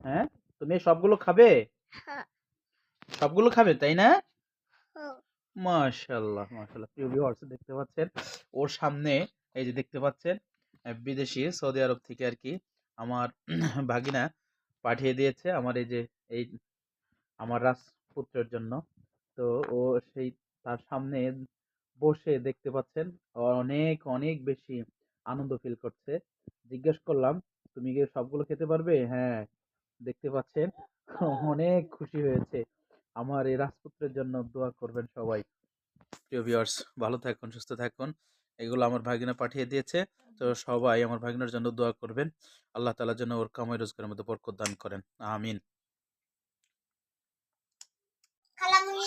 হ্যাঁ? তুমি সবগুলো খাবে? সবগুলো খাবে তাই না? মাশাল্লাহ মাশাল্লাহ প্রিয় ভিউয়ার্স দেখতে পাচ্ছেন? ওর সামনে এই যে দেখতে পাচ্ছেন? বিদেশি সৌদি আরব থেকে আর কি আমার ভাগিনা পাঠিয়ে দিয়েছে আমার এই যে এই আমার রাজপুত্রের জন্য। তো ও সেই তার সামনে বসে দেখতে পাচ্ছেন? ও অনেক অনেক বেশি আনন্দ ফিল করছে। জিজ্ঞেস করলাম তুমি কি সবগুলো খেতে পারবে? হ্যাঁ দেখতে পাচ্ছেন অনেক খুশি হয়েছে। আমার এই রাজপুত্রের জন্য দোয়া করবেন সবাই। প্রিয় ভিউয়ার্স ভালো থাকুন সুস্থ থাকুন। এগুলো আমার ভাগিনা পাঠিয়ে দিয়েছে। তো সবাই আমার ভাগিনার জন্য দোয়া করবেন। আল্লাহ তালার জন্য ওর কামাই রোজগারের মধ্যে বরকত দান করেন। আমিন। খালামুনি।